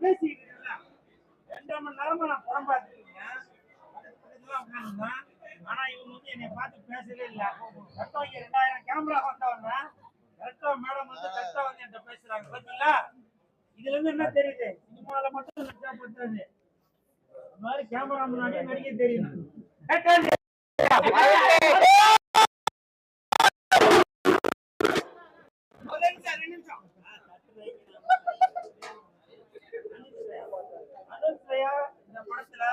பேசிக்கிட்டு. ரெண்டரை மணி நேரமா நான் படம். ஆனா இவங்க வந்து என்னை பார்த்து பேசவே இல்ல. கரெக்டா இங்க ரெண்டாயிரம் கேமரா வந்தவொடனே, கரெக்டா மேடம் வந்து கரெக்டா வந்து என்கிட்ட பேசுறாங்க. பாத்தீங்களா? இதுல இருந்து என்ன தெரியுது சினிமால மட்டும் லட்சா பத்தாது இந்த மாதிரி கேமரா முன்னாடியே நடிக்க தெரியும் கேட்டாங்க. ஒரு நிமிஷம், ரெண்டு நிமிஷம். அனுஷ்யா இந்த படத்துல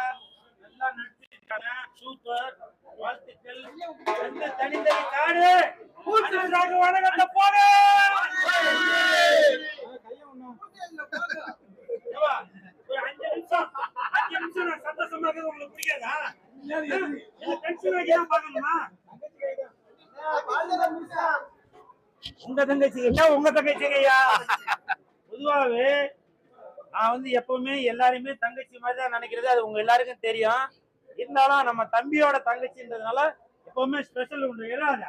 நல்லா நடிச்சிருக்காங்க சூப்பர் வாழ்த்துக்கள் எந்த தனித்தனி காடு அனுஷ்யாக்கு வணக்கத்தை போடு. ஒரு அஞ்சு நிமிஷம் அஞ்சு நிமிஷம் நான் சந்தோஷமா இருக்கிறது உங்களுக்கு பிடிக்காதா? என்ன டென்ஷன் வைக்க பார்க்கணுமா? உங்க தங்கச்சி என்ன உங்க தங்கச்சிங்கய்யா பொதுவாகவே நான் வந்து எப்பவுமே எல்லாரையுமே தங்கச்சி மாதிரி தான் நினைக்கிறது. அது உங்க எல்லாருக்கும் தெரியும். இருந்தாலும் நம்ம தம்பியோட தங்கச்சின்றதுனால எப்பவுமே ஸ்பெஷல் உண்டு எதாவது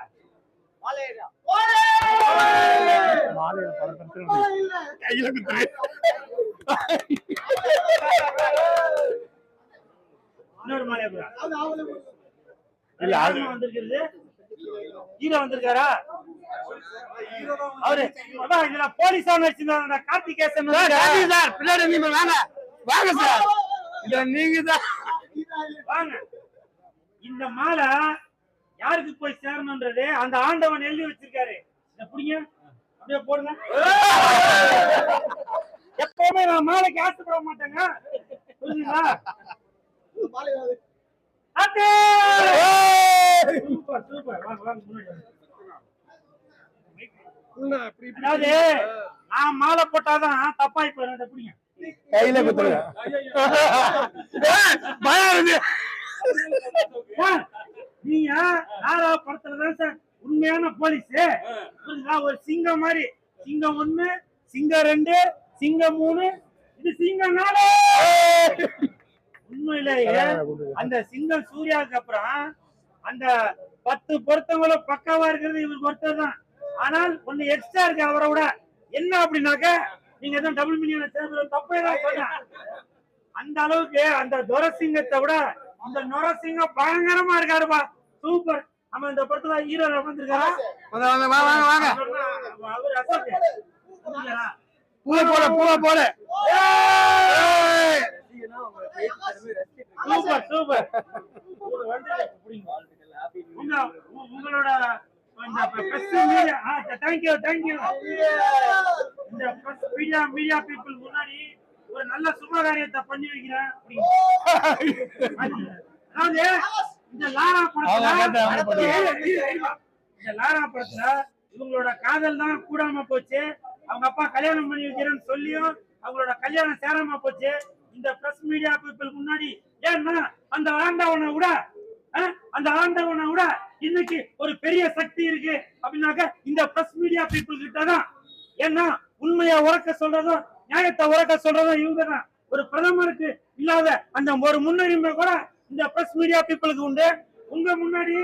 இன்னொரு மாலையா இல்ல ஆர்மா வந்திருக்கிறது. ஹீரோ வந்திருக்காரா? அவரு. அதான் இதுல போலீஸா நடிச்சிருந்தாங்க கார்த்திகேசன் சார் பின்னாடி நீங்க வாங்க. வாங்க சார். இல்ல நீங்க தான். வாங்க. இந்த மாலை யாருக்கு போய் சேரணும்ன்றது அந்த ஆண்டவன் எழுதி வச்சிருக்காரு. இத புடிங்க. அப்படியே போடுங்க. எப்பவுமே நான் மாலைக்கு ஆசைப்பட மாட்டேங்க. புரியுதுங்களா! Super super. வாங்க வாங்க முன்னாடி வாங்க. அதாவது நான் மாலை போட்டாதான் தப்பாய் போயிடும். இத புடிங்க. கையில குத்துருங்க பயம் நீங்க நாரா படத்துலதான் சார்? உண்மையான போலீஸ். ஒரு சிங்கம் மாதிரி. சிங்கம் ஒண்ணு சிங்கம் ரெண்டு சிங்கம் மூணு. இது சிங்கம் நாலு. உண்மையிலேயே அந்த சிங்கம் சூர்யாவுக்கு அப்புறம் அந்த பத்து பொருத்தங்களும் பக்காவா இருக்கிறது இவருக்கு ஒருத்தர் தான். ஆனால் ஒண்ணு எக்ஸ்ட்ரா இருக்கு அவரை விட. என்ன அப்படின்னாக்க நீங்க எதுவும் டபுள் மில்லியன் சேர்ந்து தப்பே தான் அந்த அளவுக்கு அந்த துரசிங்கத்தை விட இந்த நொரசிங்கம் பயங்கரமா இருக்காருப்பா. சூப்பர். நம்ம இந்த படத்துல ஹீரோ வந்திருக்காரா வாங்க வாங்க? பூவை போல பூவை போல சூப்பர் சூப்பர். உங்களோட இந்த மீடியா மீடியா பீப்புள் முன்னாடி ஒரு நல்ல சுப காரியத்தை பண்ணி வைக்கிறேன். அதாவது இந்த லாரா படத்துல. இந்த லாரா படத்துல இவங்களோட காதல் தான் கூடாம போச்சு. அவங்க அப்பா கல்யாணம் பண்ணி வைக்கிறேன்னு சொல்லியும் அவங்களோட கல்யாணம் சேராம போச்சு. இந்த பிரஸ் மீடியா பீப்புள் முன்னாடி ஏன்னா அந்த ஆண்டவனை விட அந்த ஆண்டவனை விட இன்னைக்கு ஒரு பெரிய சக்தி இருக்கு அப்படின்னாக்க இந்த பிரஸ் மீடியா பீப்புள் கிட்ட தான். ஏன்னா உண்மையை உறக்க சொல்றதும் நியாயத்தை உறக்க சொல்றதும் இவங்க தான். ஒரு பிரதமருக்கு இல்லாத அந்த ஒரு முன்னுரிமை கூட இந்த பிரஸ் மீடியா பீப்புளுக்கு உண்டு. உங்க முன்னாடி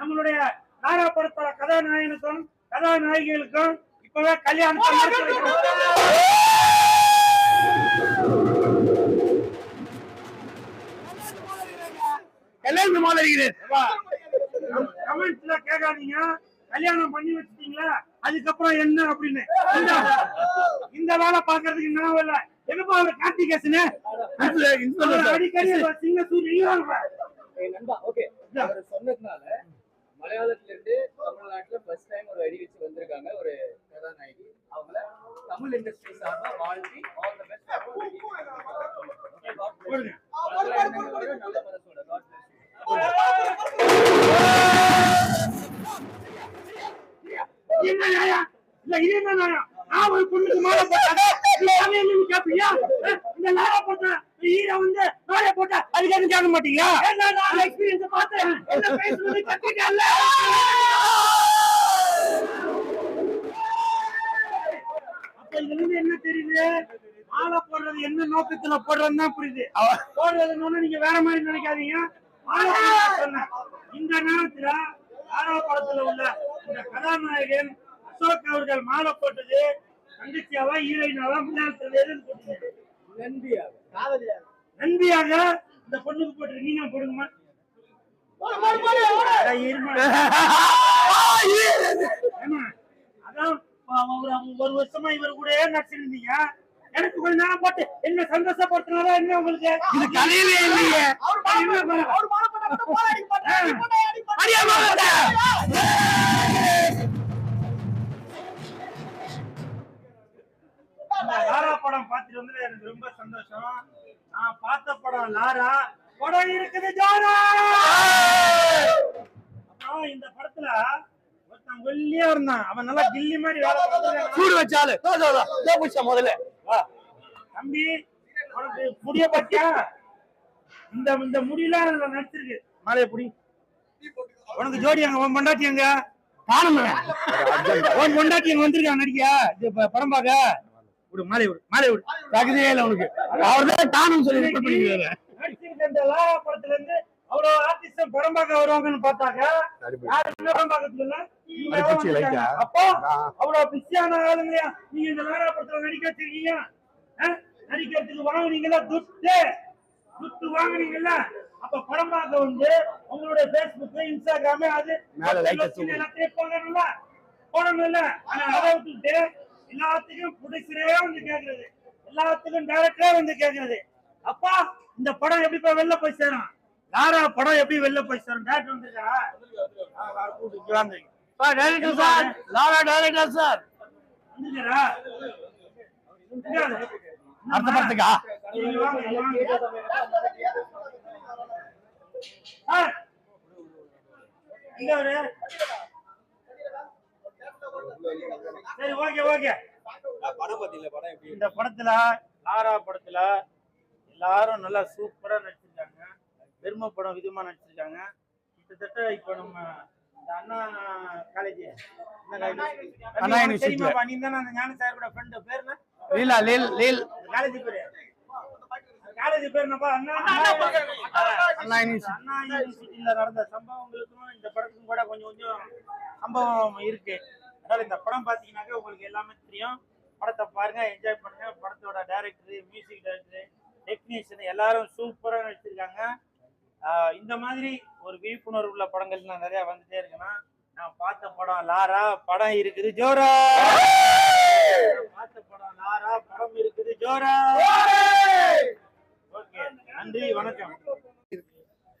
நம்மளுடைய நாரா படத்தோட கதாநாயகனுக்கும் கதாநாயகிகளுக்கும் இப்பவே. எல்லாரும் மாலை இருக்கிறேன் கமெண்ட்ஸ்ல கேட்காதீங்க. கல்யாணம் பண்ணி வச்சிட்டீங்களா? அதுக்கப்புறம் என்ன அப்படின்னு? இந்த வேலை பாக்குறதுக்கு நான் இல்ல என்னப்பா அவர் கார்த்திகேசனு அடிக்கடி சிங்க சூரியன் ஏய் நண்பா ஓகே. அவர் சொன்னதுனால மலையாளத்துல இருந்து தமிழ்நாட்டுல ஃபர்ஸ்ட் டைம் ஒரு அடி வச்சு வந்திருக்காங்க ஒரு கதாநாயகி. அவங்கள தமிழ் இண்டஸ்ட்ரி சார்பா வாழ்த்தி ஆல் தி பெஸ்ட் போடுங்க. நல்ல மனசோட நான் ஒரு பொண்ணுக்கு மாலை போட்டாங்க. கேட்பீங்க இந்த லாரா போட்ட ஈர வந்து மாலை போட்டா அதுக்கு கேட்க மாட்டீங்களா? என்ன பேசுறது கத்திட்டேன்ல. இதுல என்ன தெரியுது? மாலை போடுறது என்ன நோக்கத்துல போடுறதுன்னு தான் புரியுது. போடுறதுன்னு நீங்க வேற மாதிரி நினைக்காதீங்க. மாலை சொன்ன இந்த நேரத்துல ஆரா படத்துல உள்ள இந்த கதாநாயகன் அசோக் அவர்கள் மாலை போட்டது தங்கச்சியாவா ஹீரோயினாவா முன்னாள் நன்றியாக. இந்த பொண்ணுக்கு போட்டு நீங்க போடுங்கம்மா. ஒரு அவங்க ஒரு வருஷமா இவர் கூட நடிச்சிருந்தீங்க. எனக்கு கொஞ்ச நேரம் போட்டு என்ன சந்தோஷப்படுத்தினாரா என்ன உங்களுக்கு? இது கதையிலே இல்லையே. அடியா லாரா படம் பார்த்துட்டு வந்து எனக்கு ரொம்ப சந்தோஷம். நான் பார்த்த படம் லாரா படம் இருக்குது ஜோரா! அப்புறம் இந்த படத்துல ஒருத்தன் ஒல்லியா இருந்தான். அவன் நல்லா கில்லி மாதிரி வேலை சூடு வச்சாலு முதல்ல. தம்பி உனக்கு முடிய பாத்தியா? இந்த இந்த முடியெல்லாம் அதுல நடிச்சிருக்கு. மாலைய புடி. உனக்கு ஜோடி அங்க உன் பொண்டாட்டி அங்க காணுமே உன் பொண்டாட்டி அங்க வந்திருக்கா நடிக்கா படம் பாக்க விடு மாலை விடு மாலை விடு. தகுதியே இல்லை உனக்கு. அவர்தான் காணும் சொல்லி report பண்ணிக்கிறாரு. படத்துல இருந்து அவ்வளோ ஆர்டிஸ்ட் படம் பார்க்க வருவாங்கன்னு பார்த்தாக்க யாரு இந்த படம்? அப்போ அவ்வளவு பிஸியான ஆளுங்களையா? நீங்க இந்த லாரா படத்துல நடிக்க வச்சிருக்கீங்க? நடிக்கிறதுக்கு வாங்குனீங்களா துட்டு. துட்டு வாங்குனீங்கல்ல. அப்ப படம் பார்க்க வந்து உங்களுடைய பேஸ்புக் இன்ஸ்டாகிராம் அது. எல்லாத்தையும் போடணும்ல? போடணும்ல. ஆனா அதை விட்டுட்டு எல்லாத்துக்கும் ப்ரொடியூசரே வந்து கேக்குறது எல்லாத்துக்கும் டைரக்டரே வந்து கேக்குறது அப்பா இந்த படம் எப்படிப்பா வெளில போய் சேரும் லாரா படம் எப்படி வெளில போய் சேரும் டேரக்டர் வந்துருக்கா. பா, director சார் லாரா director சார் வாங்க. அடுத்த படத்துக்கா இங்க வாங்க, இங்க வாங்க. ஆ. இங்க அவரு. சரி ஓகே ஓகே இந்த படத்துல லாரா படத்துல எல்லாரும் நல்லா சூப்பரா நடிச்சிருக்காங்க. பெருமை படம் விதமா நடிச்சிருக்காங்க. கிட்டத்தட்ட இப்ப நம்ம இந்த அண்ணா காலேஜ் அண்ணா university. தெரியுமா நீ தானே அந்த ஞான சார் கூட ஃப்ரெண்ட் பேர் என்ன? லீலா லீல் லீல். காலேஜ் பேரு? காலேஜ் பேர் என்னப்பா? அண்ணா. அண்ணா யூனிவர்சிட்டியில நடந்த சம்பவங்களுக்கும் இந்த படத்துக்கும் கூட கொஞ்சம் கொஞ்சம் சம்பவம் இருக்கு. அதனால இந்த படம் பாத்தீங்கன்னாக்க உங்களுக்கு எல்லாமே தெரியும். படத்தை பாருங்க என்ஜாய் பண்ணுங்க. படத்தோட டைரக்டர் மியூசிக் டைரக்டர் டெக்னீஷியன் எல்லாரும் சூப்பரா நடிச்சிருக்காங்க. இந்த மாதிரி ஒரு விழிப்புணர்வு உள்ள படங்கள் நான் நிறைய வந்துட்டே இருக்கேன்னா நான் பார்த்த படம் லாரா படம் இருக்குது ஜோரா! பார்த்த படம் லாரா படம் இருக்குது ஜோரா! ஓகே நன்றி வணக்கம்.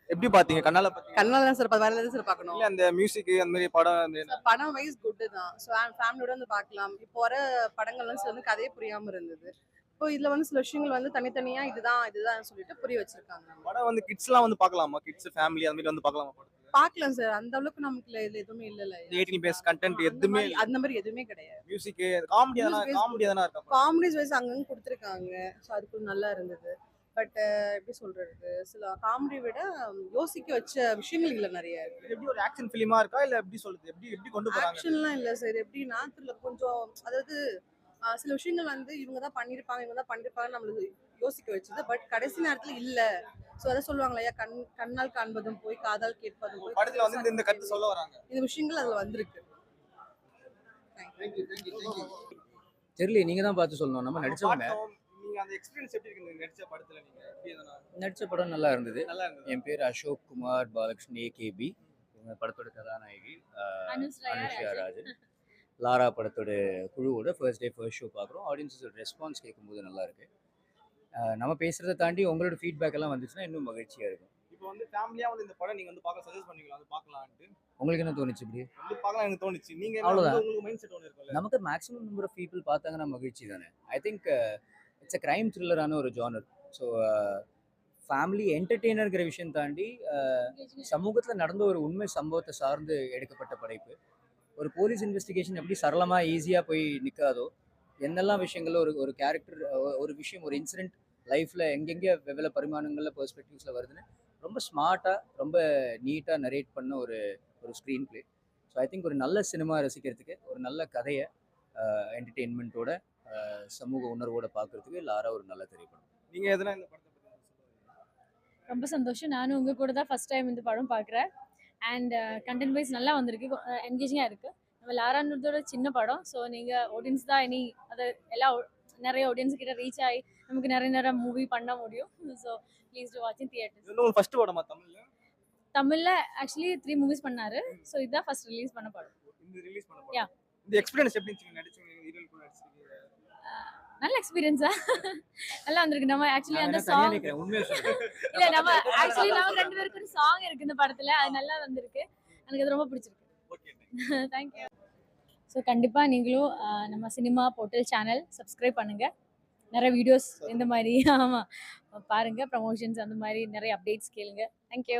எப்படி பாத்தீங்க? கண்ணால பாத்தீங்க கண்ணால தான் சார் வேற எதாவது சார் பார்க்கணும் இல்ல அந்த மியூசிக் அந்த மாதிரி படம் படம் வைஸ் குட்டு தான். ஸோ ஃபேமிலியோட வந்து பார்க்கலாம் இப்போ வர படங்கள்லாம் சில வந்து கதையே புரியாம இருந்தது. இப்போ இதுல வந்து சில விஷயங்கள் வந்து தனித்தனியா இதுதான் இதுதான் சொல்லிட்டு புரிய வச்சிருக்காங்க. படம் வந்து கிட்ஸ் எல்லாம் வந்து பார்க்கலாமா கிட்ஸ் ஃபேமிலி அந்த மாதிரி வந்து பார்க்கலாமா பார்க்கலாம் சார் அந்த அளவுக்கு நமக்கு இதுல எதுவுமே இல்லல எயிட்டீன் பேஸ் கண்டென்ட் எதுவுமே அந்த மாதிரி எதுவுமே கிடையாது. மியூசிக் காமெடி காமெடி தானே இருக்கா? காமெடிஸ் வைஸ் அங்கங்க கொடுத்துருக்காங்க. ஸோ அதுக்கு நல்லா இருந்தது. பட் எப்படி சொல்றது? சில காமெடி விட யோசிக்க வச்ச விஷயங்கள் இதுல நிறைய எப்படி ஒரு ஆக்ஷன் ஃபிலிமா இருக்கா? இல்ல எப்படி சொல்றது? எப்படி எப்படி கொண்டு போறாங்க? ஆக்ஷன்லாம் இல்ல சார் எப்படின்னா இதுல கொஞ்சம் அதாவது ஆஹ் சில விஷயங்கள் வந்து இவங்க தான் பண்ணிருப்பாங்க இவங்க தான் பண்ணிருப்பாங்க நம்மளுக்கு யோசிக்க வச்சது. பட் கடைசி நேரத்துல இல்ல. சோ அதை சொல்லுவாங்க இல்லையா கண் கண்ணால் காண்பதும் போய் காதால் கேட்பதும் போய் படத்துல வந்து இந்த- இந்த கருத்து சொல்ல வராங்க. இந்த விஷயங்கள் அதுல வந்திருக்கு. தெரியல நீங்க தான் பார்த்து சொல்லணும். நம்ம நடிச்சவங்க. நீங்க அந்த எக்ஸ்பீரியன்ஸ் எப்படி இருக்கு? நடிச்ச படத்துல நீங்க? நடிச்ச படம் நல்லா இருந்தது. நல்லா இருந்தது? என் பேர் அசோக் குமார் பாலகிருஷ்ணன் ஏகேபி இவங்க படத்தோட கதாநாயகி அனுஷ்யா ராஜன். லாரா படத்தோட குழுவோட ஃபர்ஸ்ட் டே ஃபர்ஸ்ட் ஷோ பார்க்குறோம் ஆடியன்ஸோட ரெஸ்பான்ஸ் கேட்கும்போது நல்லா இருக்கு. நம்ம பேசுறதை தாண்டி உங்களோட ஃபீட்பேக் எல்லாம் வந்துச்சுன்னா இன்னும் மகிழ்ச்சியா இருக்கும். இப்போ வந்து ஃபேமிலியா வந்து இந்த படம் நீங்க வந்து பார்க்க சஜஸ்ட் பண்ணுவீங்களா வந்து பார்க்கலாம்னு உங்களுக்கு என்ன தோணுச்சு இப்படி? வந்து பார்க்கலாம் எனக்கு தோணுச்சு. நீங்க அவ்வளவுதான். உங்களுக்கு மைண்ட் செட் ஒன்று இருக்கும்ல? நமக்கு மேக்ஸிமம் நம்பர் ஆஃப் பீப்புள் பார்த்தாங்கன்னா மகிழ்ச்சி தானே? I think it's a crime த்ரில்லரான ஒரு ஜானர் ஸோ ஃபேமிலி என்டர்டெய்னருங்கிற விஷயம் தாண்டி சமூகத்தில் நடந்த ஒரு உண்மை சம்பவத்தை சார்ந்து எடுக்கப்பட்ட படைப்பு. ஒரு போலீஸ் இன்வெஸ்டிகேஷன் எப்படி சரளமாக ஈஸியாக போய் நிற்காதோ என்னெல்லாம் விஷயங்கள்ல ஒரு ஒரு கேரக்டர் ஒரு விஷயம் ஒரு இன்சிடென்ட் லைஃப்பில் எங்கெங்கே வெவ்வேறு பரிமாணங்களில் பெர்ஸ்பெக்டிவ்ஸில் வருதுன்னு ரொம்ப ஸ்மார்ட்டாக ரொம்ப நீட்டாக நரேட் பண்ண ஒரு ஒரு screenplay so I think ஒரு நல்ல சினிமா ரசிக்கிறதுக்கு ஒரு நல்ல கதையை என்டர்டெயின்மெண்ட்டோட சமூக உணர்வோட பார்க்கறதுக்கு லாரா ஒரு நல்ல திரைப்படம். நீங்க எதனா இந்த படத்தை ரொம்ப சந்தோஷம். நானும் உங்கள் கூட தான் ஃபஸ்ட் டைம் இந்த படம் பார்க்குறேன். அண்ட் கண்டென்ட் வைஸ் நல்லா வந்திருக்கு. என்கேஜிங்காக இருக்குது நம்ம லாரான்றதோட சின்ன படம். ஸோ நீங்கள் ஆடியன்ஸ் தான் இனி அதை எல்லா நிறைய ஆடியன்ஸ் கிட்ட ரீச் ஆகி நமக்கு நிறைய நிறைய மூவி பண்ண முடியும். ஸோ ப்ளீஸ் டு தியேட்டர்ஸ் வந்து உங்களுக்கு ஃபர்ஸ்ட் படமா தமிழ்ல? தமிழில் ஆக்சுவலி த்ரீ மூவிஸ் பண்ணாரு. ஸோ இதுதான் ஃபர்ஸ்ட் ரிலீஸ் பண்ண படம். இந்த ரிலீஸ் பண்ண. படம். இந்த எக்ஸ்பீரியன்ஸ் எப்படி இருந்துச்சு? நடிச்சவங்க ஹீரோயின் கூட நடிச்சிருக்கீங்க. நல்ல எக்ஸ்பீரியன்ஸா நல்லா வந்திருக்கு. நம்ம ஆக்சுவலி அந்த சாங் இல்ல நம்ம ஆக்சுவலி நம்ம ரெண்டு பேருக்கு ஒரு சாங் இருக்கு இந்த படத்துல. அது நல்லா வந்திருக்கு. எனக்கு அது ரொம்ப பிடிச்சிருக்கு. தேங்க்யூ ஸோ கண்டிப்பாக நீங்களும் நம்ம சினிமா போர்ட்டல் சேனல் சப்ஸ்கிரைப் பண்ணுங்க. நிறைய வீடியோஸ் இந்த மாதிரி ஆமாம் பாருங்க. ப்ரமோஷன்ஸ் அந்த மாதிரி நிறைய அப்டேட்ஸ் கேளுங்க. தேங்க்யூ